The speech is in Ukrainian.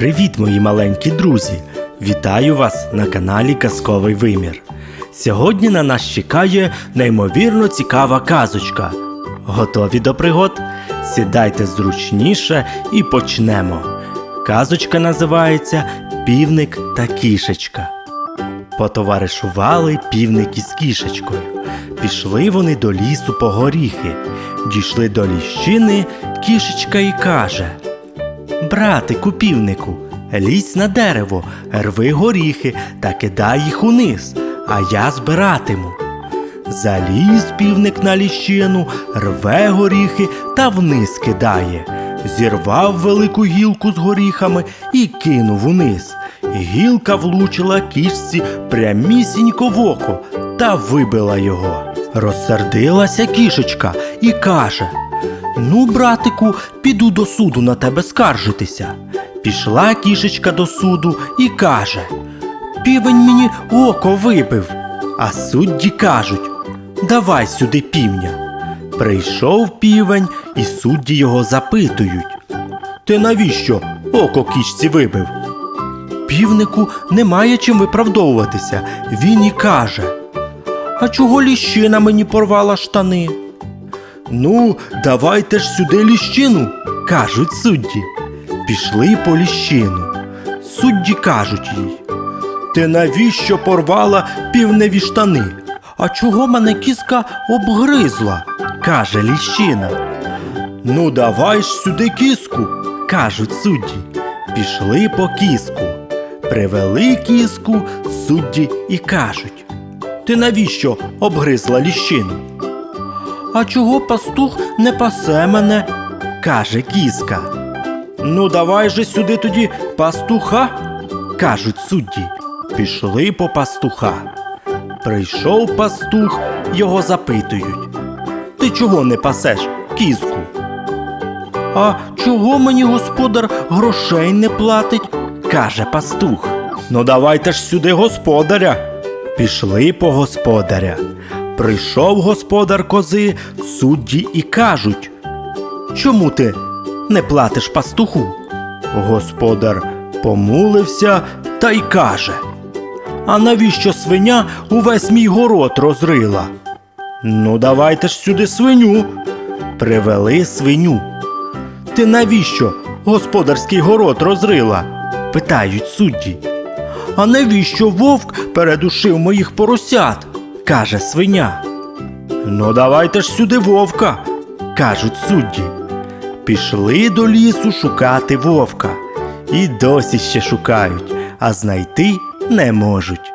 Привіт, мої маленькі друзі! Вітаю вас на каналі Казковий Вимір. Сьогодні на нас чекає неймовірно цікава казочка. Готові до пригод? Сідайте зручніше і почнемо. Казочка називається Півник та кішечка. Потоваришували півник із кішечкою. Пішли вони до лісу по горіхи. Дійшли до ліщини, кішечка і каже: Братику півнику, лізь на дерево, рви горіхи та кидай їх униз, а я збиратиму. Заліз півник на ліщину, рве горіхи та вниз кидає. Зірвав велику гілку з горіхами і кинув униз. Гілка влучила кішці прямісінько в око та вибила його. Розсердилася кішечка і каже: Ну, братику, піду до суду на тебе скаржитися. Пішла кішечка до суду і каже: Півень мені око вибив. А судді кажуть: Давай сюди півня. Прийшов півень, і судді його запитують: Ти навіщо око кішці вибив? Півнику немає чим виправдовуватися. Він і каже: А чого ліщина мені порвала штани? Ну, давайте ж сюди ліщину, кажуть судді. Пішли по ліщину. Судді кажуть їй. Ти навіщо порвала півневі штани? А чого мене кіска обгризла? каже ліщина. Ну, давай ж сюди кіску, кажуть судді. Пішли по кіску. Привели кіску судді і кажуть. Ти навіщо обгризла ліщину? А чого пастух не пасе мене? каже кіска. Ну, давай же сюди тоді пастуха, кажуть судді. Пішли по пастуха. Прийшов пастух, його запитують. Ти чого не пасеш, кізку? А чого мені господар грошей не платить? каже пастух. Ну давайте ж сюди господаря. Пішли по господаря. Прийшов господар кози, судді і кажуть. Чому ти не платиш пастуху? Господар помулився та й каже. А навіщо свиня увесь мій город розрила? Ну, давайте ж сюди свиню. Привели свиню. Ти навіщо господарський город розрила? питають судді. А навіщо вовк передушив моїх поросят? Каже свиня. Ну, давайте ж сюди вовка, кажуть судді. Пішли до лісу шукати вовка. І досі ще шукають, а знайти не можуть.